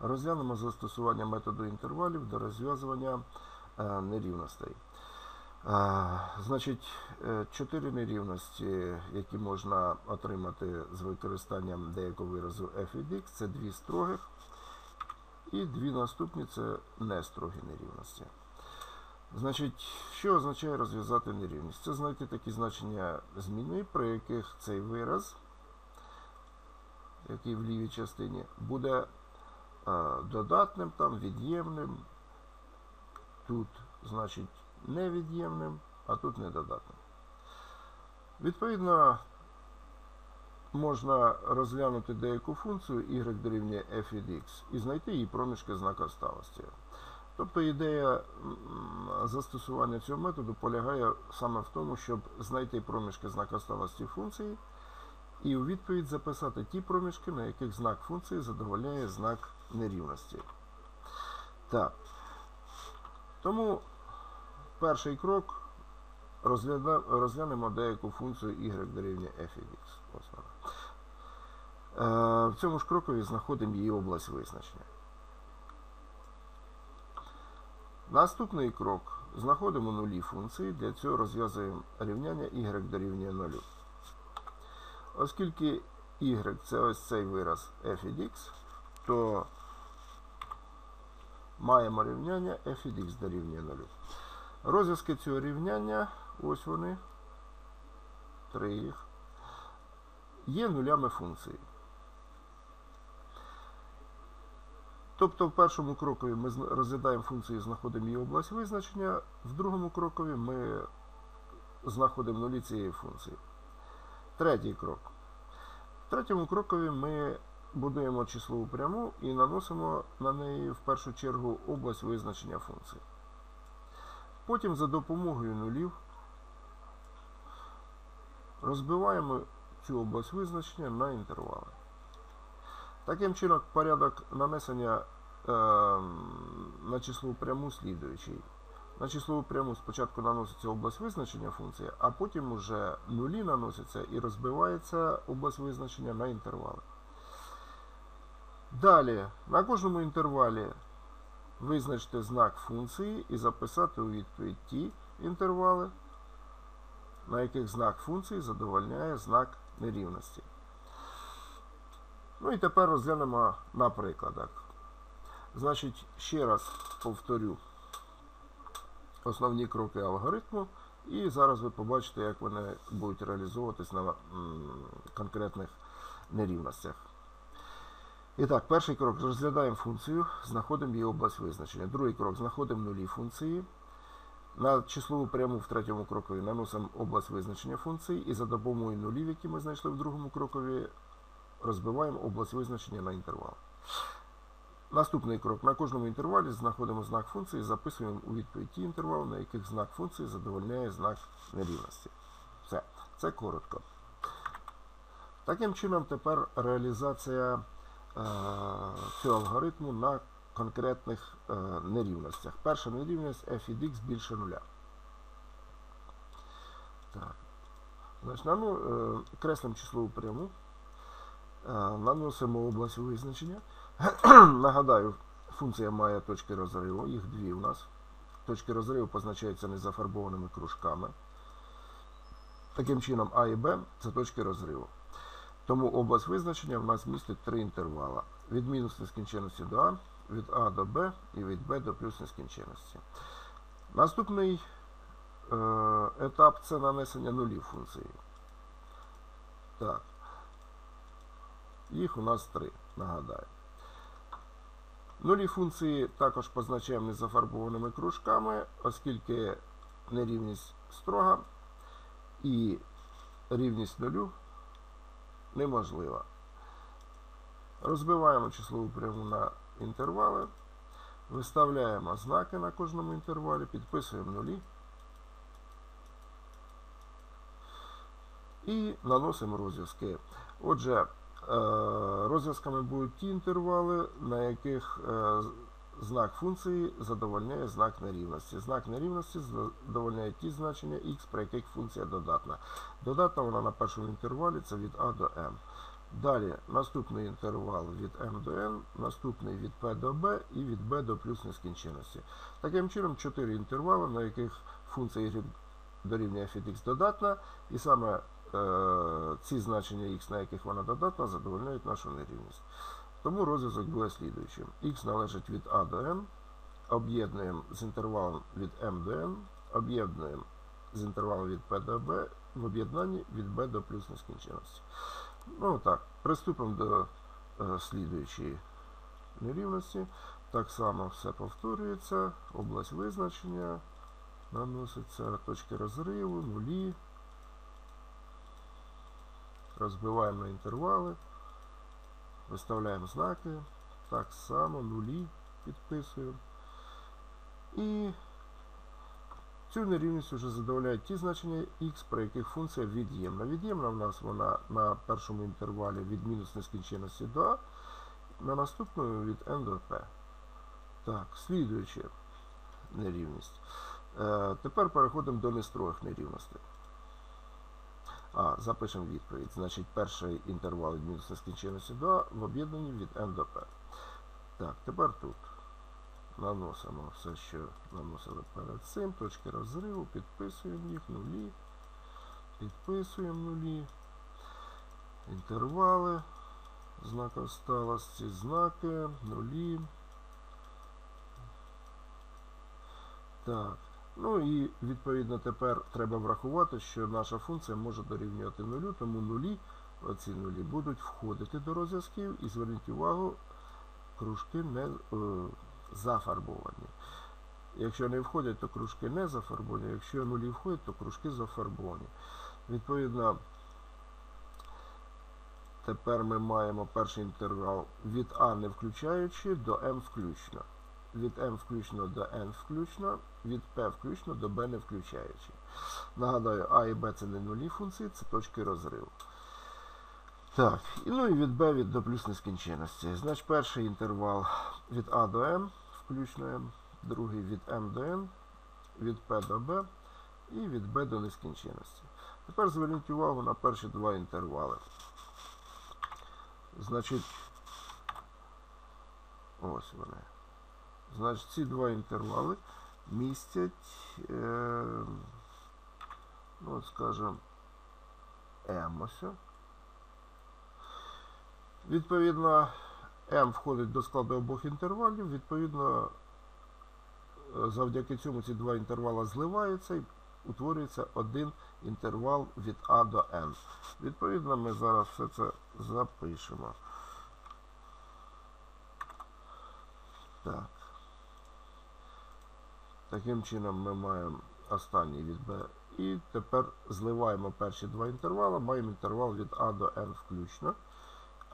Розглянемо застосування методу інтервалів до розв'язування е, нерівностей. Е, Значить, е, чотири нерівності, які можна отримати з використанням деякого виразу f від x, це дві строгих, і дві наступні це нестрогі нерівності. Значить, що означає розв'язати нерівність? Це знайти такі значення зміни, при яких цей вираз, який в лівій частині, буде додатним, там, від'ємним, тут, значить, невід'ємним, а тут недодатним. Відповідно, можна розглянути деяку функцію y дорівнює f від x і знайти її проміжки знака сталості. Тобто ідея застосування цього методу полягає саме в тому, щоб знайти проміжки знака сталості функції і у відповідь записати ті проміжки, на яких знак функції задовольняє знак нерівності. Так. Тому перший крок розглянемо деяку функцію y дорівнює f від x. Е, В цьому ж крокові знаходимо її область визначення. Наступний крок. Знаходимо нулі функції. Для цього розв'язуємо рівняння y дорівнює 0. Оскільки y це ось цей вираз f від x, то маємо рівняння f від x дорівнює 0. Розв'язки цього рівняння, ось вони, три їх, є нулями функції. Тобто в першому крокові ми розглядаємо функцію і знаходимо її область визначення, в другому крокові ми знаходимо нулі цієї функції. Третій крок. В третьому крокові ми будуємо числову пряму і наносимо на неї в першу чергу область визначення функції. Потім за допомогою нулів розбиваємо цю область визначення на інтервали. Таким чином, порядок нанесення е, на числову пряму слідуючий. На числову пряму спочатку наноситься область визначення функції, а потім уже нулі наносяться і розбивається область визначення на інтервали. Далі, на кожному інтервалі визначте знак функції і записати у відповідь ті інтервали, на яких знак функції задовольняє знак нерівності. Ну і тепер розглянемо на прикладах. Значить, ще раз повторю основні кроки алгоритму, і зараз ви побачите, як вони будуть реалізовуватись на конкретних нерівностях. І так, перший крок розглядаємо функцію, знаходимо її область визначення. Другий крок знаходимо нулі функції. На числову пряму в третьому крокові наносимо область визначення функції і за допомогою нулів, які ми знайшли в другому крокові, розбиваємо область визначення на інтервал. Наступний крок. На кожному інтервалі знаходимо знак функції і записуємо у відповідь ті інтервали, на яких знак функції задовольняє знак нерівності. Все. Це коротко. Таким чином, тепер реалізація е, цього алгоритму на конкретних е, нерівностях. Перша нерівність f від x більше нуля. Значить, нану, е, креслимо числову пряму. Наносимо область визначення. Нагадаю, функція має точки розриву, їх дві у нас. Точки розриву позначаються незафарбованими кружками. Таким чином, А і Б це точки розриву. Тому область визначення в нас містить три інтервала. Від мінус нескінченності до А, від А до Б і від Б до плюс нескінченності. Наступний е, етап це нанесення нулів функції. Так. Їх у нас три, нагадаю. Нулі функції також позначаємо незафарбованими кружками, оскільки нерівність строга і рівність нулю неможлива. Розбиваємо числову пряму на інтервали, виставляємо знаки на кожному інтервалі, підписуємо нулі і наносимо розв'язки. Отже, е, розв'язками будуть ті інтервали, на яких е, знак функції задовольняє знак нерівності. Знак нерівності задовольняє ті значення х, при яких функція додатна. Додатна вона на першому інтервалі це від А до m. Далі наступний інтервал від m до n, наступний від p до b і від b до плюс нескінченності. Таким чином, чотири інтервали, на яких функція y дорівнює x додатна, і саме е, ці значення x, на яких вона додатна, задовольняють нашу нерівність. Тому розв'язок буде слідуючим. x належить від a до n, об'єднуємо з інтервалом від m до n, об'єднуємо з інтервалом від p до b, в об'єднанні від b до плюс нескінченності. Ну так, приступимо до е, слідуючої нерівності. Так само все повторюється. Область визначення. Наноситься точки розриву, нулі. Розбиваємо інтервали. Виставляємо знаки. Так само нулі підписуємо. І Цю нерівність вже задовольняють ті значення x, при яких функція від'ємна. Від'ємна в нас вона на першому інтервалі від мінус нескінченності до a, на наступному від n до p. Так, слідуюча нерівність. Е, тепер переходимо до нестроїх нерівностей. А, запишемо відповідь. Значить, перший інтервал від мінус нескінченності до a в об'єднанні від n до p. Так, тепер тут наносимо все, що наносили перед цим, точки розриву, підписуємо їх, нулі, підписуємо нулі, інтервали, знак осталості, знаки, нулі. Так. Ну і відповідно тепер треба врахувати, що наша функція може дорівнювати нулю, тому нулі, оці нулі будуть входити до розв'язків і зверніть увагу, кружки не е, зафарбовані. Якщо не входять, то кружки не зафарбовані. Якщо нулі входять, то кружки зафарбовані. Відповідно, тепер ми маємо перший інтервал від А не включаючи до М включно. Від М включно до N включно, від P включно до B не включаючи. Нагадаю, А і Б це не нулі функції, це точки розриву. Так, ну і від b від до плюс нескінченності. Значить, перший інтервал від А до М, включно М, другий від М до N, від P до B і від B до нескінченності. Тепер зверніть увагу на перші два інтервали. Значить, ось вони. Значить, ці два інтервали містять, е, ну, от скажімо, М ось. Відповідно, m входить до складу обох інтервалів. Відповідно, е, завдяки цьому ці два інтервали зливаються і утворюється один інтервал від А до N. Відповідно, ми зараз все це запишемо. Так. Таким чином ми маємо останній від B. І тепер зливаємо перші два інтервали, маємо інтервал від А до N включно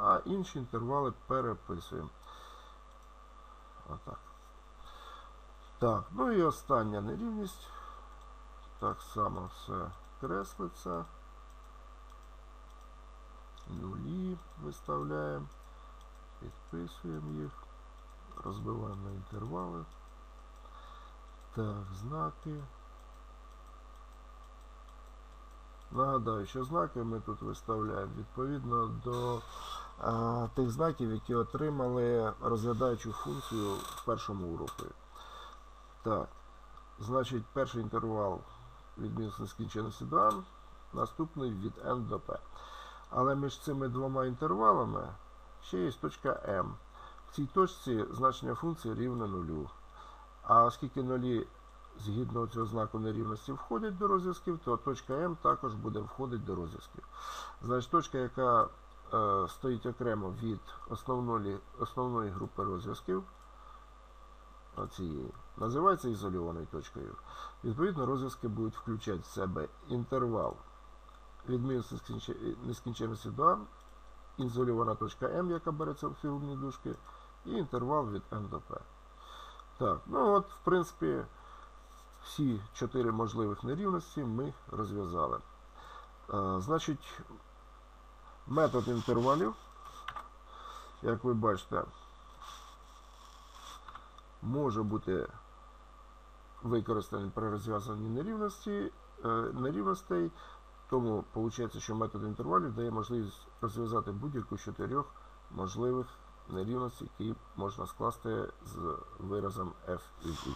а інші інтервали переписуємо. Отак. Так, ну і остання нерівність. Так само все креслиться. Нулі виставляємо, підписуємо їх, розбиваємо на інтервали. Так, знаки. Нагадаю, що знаки ми тут виставляємо відповідно до а, тих знаків, які отримали розглядаючу функцію в першому уроку. Так, значить, перший інтервал від мінус нескінченності до n, наступний від n до p. Але між цими двома інтервалами ще є точка m. В цій точці значення функції рівне нулю. А оскільки нулі згідно цього знаку нерівності входять до розв'язків, то точка М також буде входити до розв'язків. Значить, точка, яка е, стоїть окремо від основної основної групи розв'язків, цієї, називається ізольованою точкою. Відповідно, розв'язки будуть включати в себе інтервал від мінус нескінченності до А, ізольована точка М, яка береться в фігурні дужки, і інтервал від N до P. Так, ну от, в принципі. Всі чотири можливих нерівності ми розв'язали. Е, значить, метод інтервалів, як ви бачите, може бути використаний при розв'язанні нерівності, е, нерівностей Тому виходить, що метод інтервалів дає можливість розв'язати будь-яку з чотирьох можливих нерівностей, які можна скласти з виразом f і v.